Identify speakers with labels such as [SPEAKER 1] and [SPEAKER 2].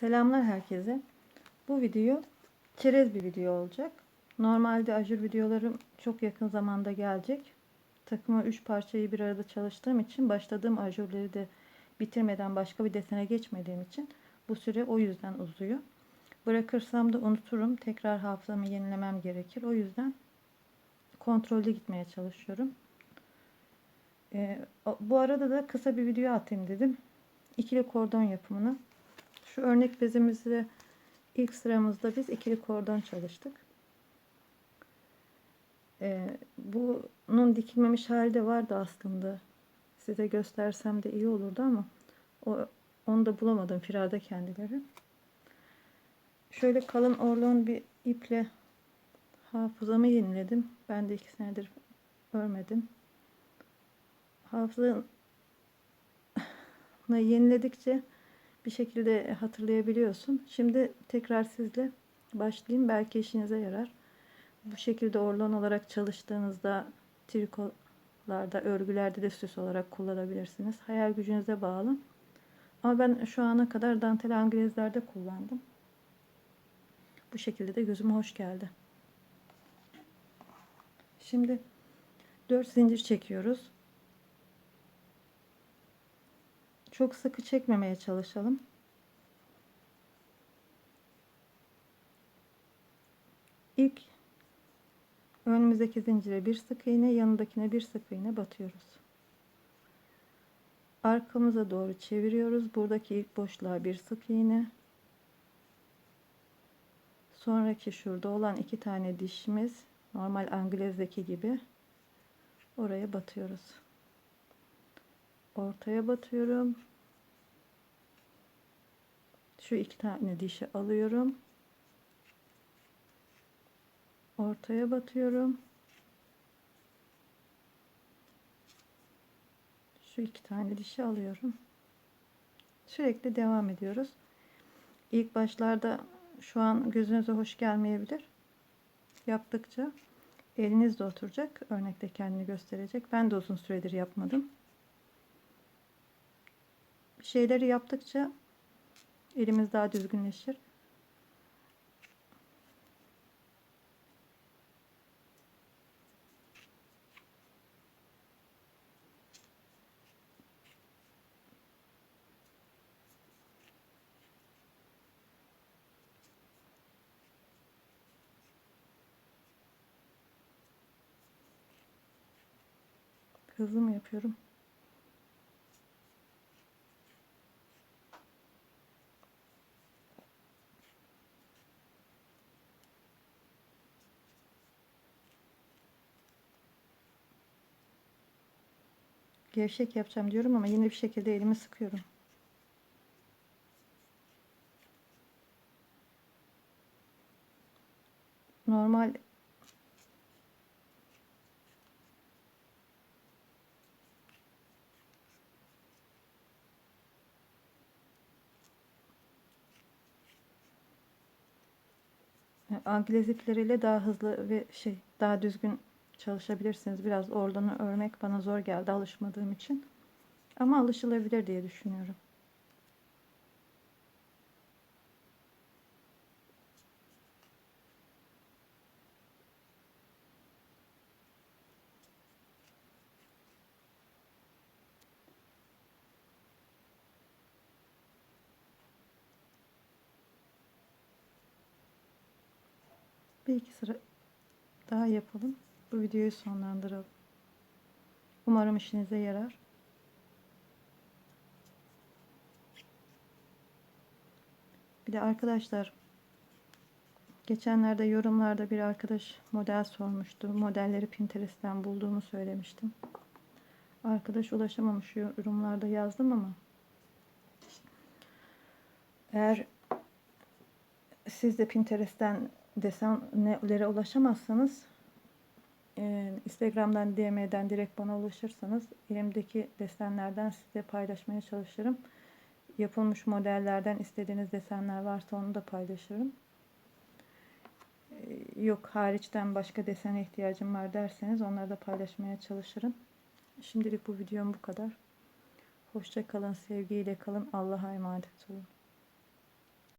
[SPEAKER 1] Selamlar herkese. Bu video çerez bir video olacak. Normalde ajur videolarım çok yakın zamanda gelecek. Takıma 3 parçayı bir arada çalıştığım için başladığım ajurları da bitirmeden başka bir desene geçmediğim için bu süre o yüzden uzuyor. Bırakırsam da unuturum. Tekrar hafızamı yenilemem gerekir. O yüzden kontrollü gitmeye çalışıyorum. Ee, bu arada da kısa bir video atayım dedim. İkili kordon yapımını. Şu örnek bezimizde ilk sıramızda biz ikili kordon çalıştık. Ee, bunun dikilmemiş hali de vardı aslında. Size göstersem de iyi olurdu ama o, onu da bulamadım firarda kendileri. Şöyle kalın orlon bir iple hafızamı yeniledim. Ben de iki senedir örmedim. Hafızamı yeniledikçe bir şekilde hatırlayabiliyorsun. Şimdi tekrar sizle başlayayım. Belki işinize yarar. Bu şekilde orlon olarak çalıştığınızda trikolarda, örgülerde de süs olarak kullanabilirsiniz. Hayal gücünüze bağlı. Ama ben şu ana kadar dantel anglezlerde kullandım. Bu şekilde de gözüme hoş geldi. Şimdi 4 zincir çekiyoruz. Çok sıkı çekmemeye çalışalım. İlk önümüzdeki zincire bir sık iğne, yanındakine bir sık iğne batıyoruz. Arkamıza doğru çeviriyoruz. Buradaki ilk boşluğa bir sık iğne. Sonraki şurada olan iki tane dişimiz normal anglezdeki gibi oraya batıyoruz. Ortaya batıyorum. Şu iki tane dişi alıyorum. Ortaya batıyorum. Şu iki tane dişi alıyorum. Sürekli devam ediyoruz. İlk başlarda şu an gözünüze hoş gelmeyebilir. Yaptıkça eliniz de oturacak. Örnekte kendini gösterecek. Ben de uzun süredir yapmadım. Şeyleri yaptıkça elimiz daha düzgünleşir. Hızlı mı yapıyorum? Gevşek yapacağım diyorum ama yine bir şekilde elimi sıkıyorum. Normal Angliz ipleriyle daha hızlı ve şey daha düzgün çalışabilirsiniz. Biraz ordunu örmek bana zor geldi alışmadığım için. Ama alışılabilir diye düşünüyorum. Bir iki sıra daha yapalım. Bu videoyu sonlandıralım. Umarım işinize yarar. Bir de arkadaşlar geçenlerde yorumlarda bir arkadaş model sormuştu. Modelleri Pinterest'ten bulduğumu söylemiştim. Arkadaş ulaşamamış yorumlarda yazdım ama eğer siz de Pinterest'ten desenlere ulaşamazsanız e, Instagram'dan DM'den direkt bana ulaşırsanız elimdeki desenlerden size paylaşmaya çalışırım. Yapılmış modellerden istediğiniz desenler varsa onu da paylaşırım. E, yok hariçten başka desene ihtiyacım var derseniz onları da paylaşmaya çalışırım. Şimdilik bu videom bu kadar. Hoşça kalın, sevgiyle kalın. Allah'a emanet olun.